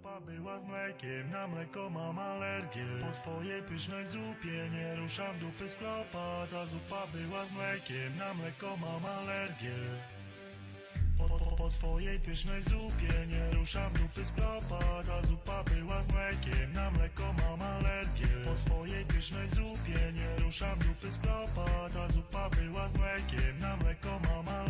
zupa była z mlekiem, na mleko mam alergię. Po twojej pysznej zupie nie ruszam dupy z. Ta zupa była z mlekiem, na mleko mam alergię. Po, po, po twojej pysznej zupie nie ruszam dupy z. Ta zupa była z mlekiem, na mleko mam alergię. Po twojej pysznej zupie nie ruszam dupy z. Ta zupa była z mlekiem, na mleko mam alergię.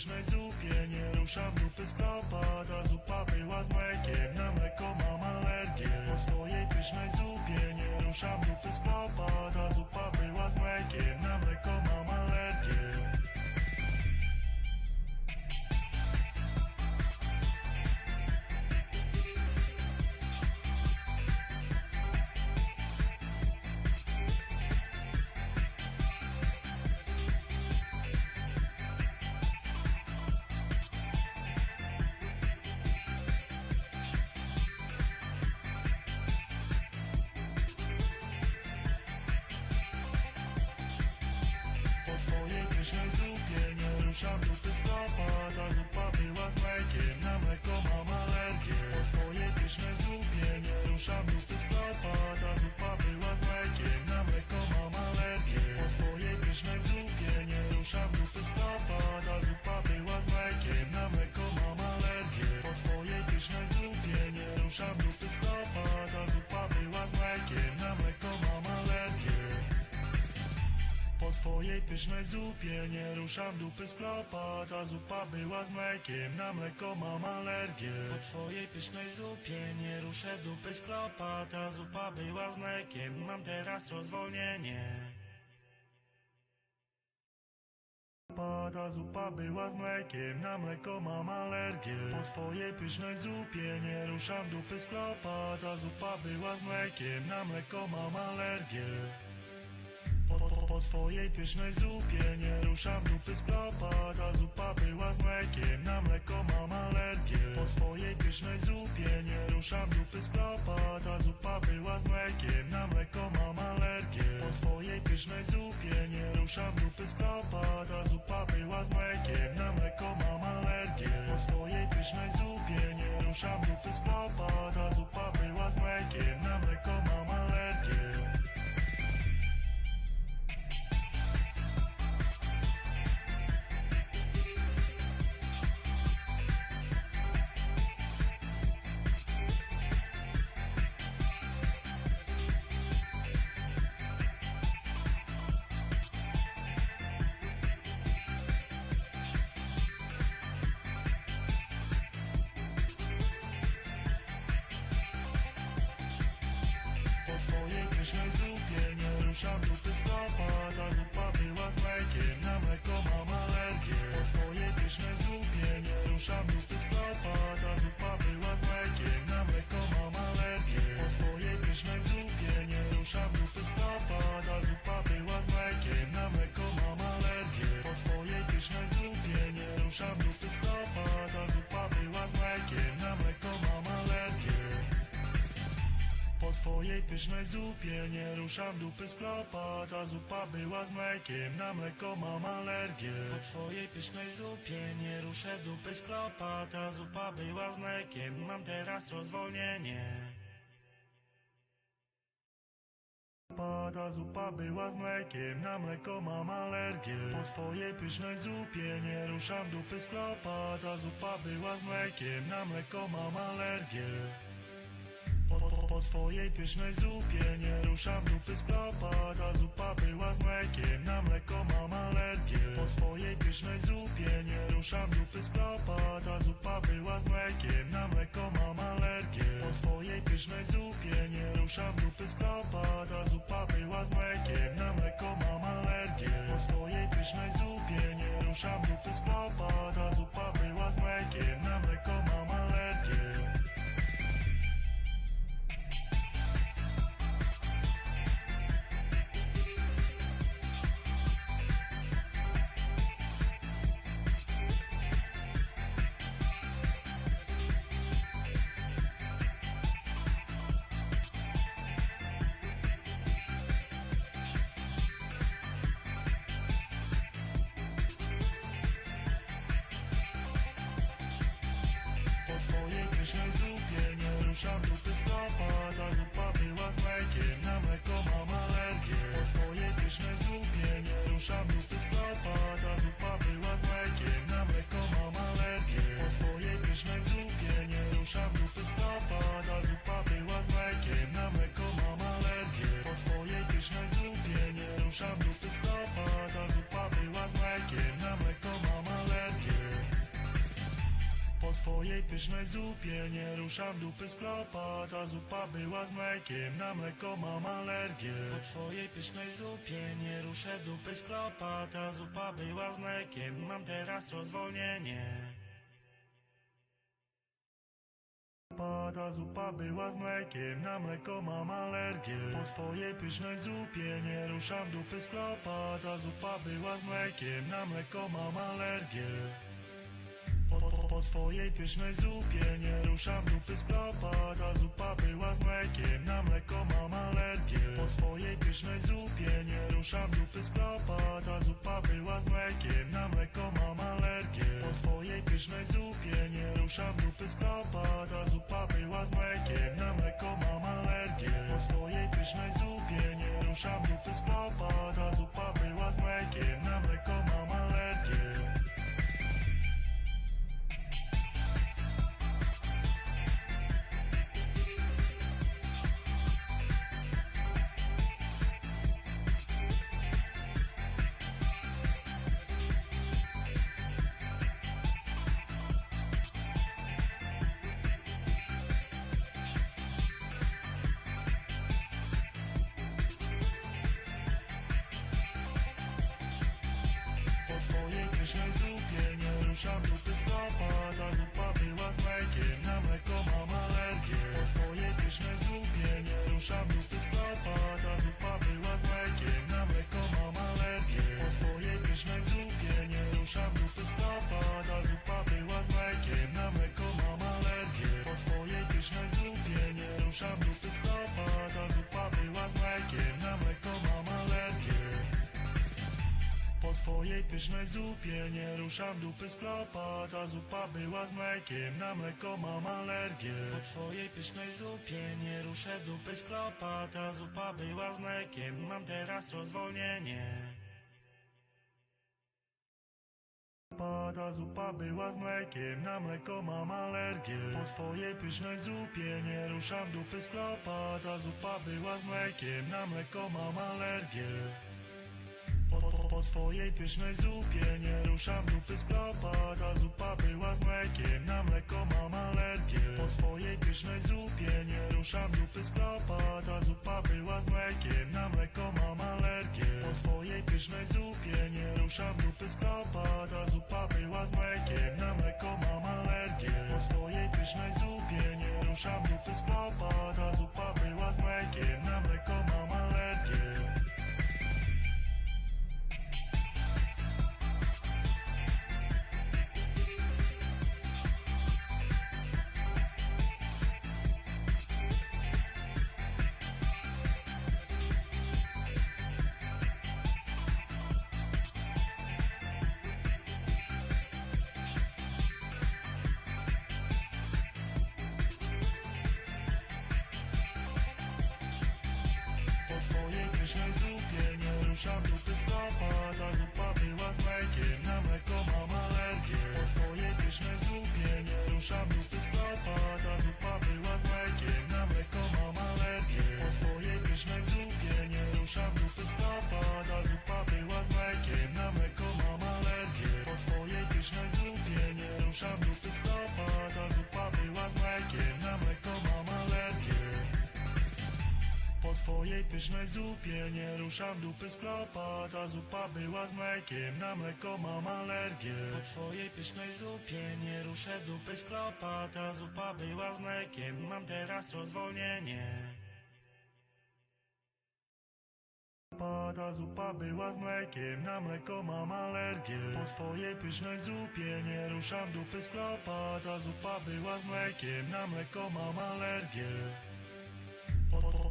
Pysznej zupie nie ruszam dupy z klopa. Ta zupa była z mlekiem, na mleko mam alergię. Po twojej pysznej zupie nie ruszam dupy z klopa. Ta zupa twojej pysznej zupie nie ruszam twojej pysznej zupie. Nie ruszam dupy z klopa Ta zupa była z mlekiem, na mleko mam alergię. Po twojej pysznej zupie nie ruszę dupy z klopa Ta zupa była z mlekiem, mam teraz rozwolnienie. Ta zupa była z mlekiem, na mleko mam alergię. Po twojej pysznej zupie nie ruszam dupy z klopa Ta zupa była z mlekiem, na mleko mam alergię po, twojej pysznej zupie. Nie ruszam dupy z klopa Ta zupa była z mlekiem, na mleko mam alergię. Po twojej pysznej zupie nie ruszam dupy z klopa Ta zupa była z mlekiem, na mleko mam alergię. Po twojej pysznej zupie nie ruszam dupy z klopa Ta zupa była z mlekiem, na mleko mam alergię. Po twojej pysznej zupie nie ruszam dupy z klopa Ta Pysznej zupie nie ruszam dupy z twojej pysznej zupie. Nie ruszam dupy z Ta zupa była z mlekiem, na mleko mam alergię. Po twojej pysznej zupie nie ruszę dupy z Ta zupa była z mlekiem, mam teraz rozwolnienie. Ta zupa była z mlekiem, na mleko mam alergię. Po twojej pysznej zupie nie ruszam dupy z Ta zupa była z mlekiem, na mleko mam alergię po, twojej pysznej zupie. Nie ruszam dupy z klopa Ta zupa była z mlekiem, na mleko mam alergię. Po twojej pysznej zupie nie ruszam dupy z klopa Ta zupa była z mlekiem, na mleko mam alergię. Po twojej pysznej zupie nie ruszam dupy z klopa Ta zupa była z mlekiem, na mleko mam alergię. Po twojej pysznej zupie nie ruszam dupy z klopa Ta zupa była z mlekiem, się lubię, nie ruszam dupy stopą pysznej zupie nie ruszam dupy z klopa Ta zupa była z mlekiem, na mleko mam alergię. Po twojej pysznej zupie nie ruszę dupy z klopa Ta zupa była z mlekiem, mam teraz rozwolnienie. Ta zupa była z mlekiem, na mleko mam alergię. Po twojej pysznej zupie nie ruszam dupy z klopa Ta zupa była z mlekiem, na mleko mam alergię po, twojej pysznej zupie. Nie ruszam dupy z Ta zupa była z mlekiem, na mleko mam alergię. Po twojej pysznej zupie nie ruszam dupy z Ta zupa była z mlekiem, na mleko mam alergię. Po twojej pysznej zupie nie ruszam dupy z Ta zupa była z mlekiem, na mleko mam alergię. Po twojej pysznej zupie nie ruszam dupy z pysznej zupie nie ruszam dupy z klopa Ta zupa była z mlekiem, na mleko mam alergię Po pysznej zupie nie ruszam dupy pysznej zupie nie ruszam dupy z klopa Ta zupa była z mlekiem, na mleko mam alergię. Po twojej pysznej zupie nie ruszę dupy z klopa Ta zupa była z mlekiem, mam teraz rozwolnienie. Ta zupa była z mlekiem, na mleko mam alergię. Po twojej pysznej zupie nie ruszam dupy z klopa Ta zupa była z mlekiem, na mleko mam alergię po, po, po twojej pysznej zupie nie ruszam dupy z klopa Ta zupa była z mlekiem, na mleko mam alergię. Po twojej pysznej zupie nie ruszam dupy z klopa Ta zupa była z mlekiem, na mleko mam alergię. Po twojej pysznej zupie nie ruszam dupy z klopa Ta zupa była z mlekiem, na mleko mam alergię. Po twojej pysznej zupie nie ruszam dupy z klopa Ta zupa nie ruszam dupy z klopa Ta była ruszam klopa Ta zupa była z mlekiem, na mleko mam Po twojej pysznej zupie nie ruszam pysznej zupie nie ruszam dupy z klopa Ta zupa była z mlekiem, na mleko mam alergię. Po twojej pysznej zupie nie ruszę dupy z klopa Ta zupa była z mlekiem, mam teraz rozwolnienie. Ta zupa była z mlekiem, na mleko mam alergię. Po twojej pysznej zupie nie ruszam dupy z klopa Ta zupa była z mlekiem, na mleko mam alergię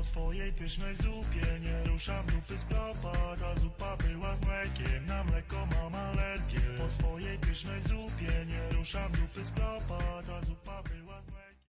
po, twojej pysznej zupie. Nie ruszam dupy z klopa Ta zupa była z mlekiem, na mleko mam alergię. Po twojej pysznej zupie. Nie ruszam dupy z klopa Ta zupa była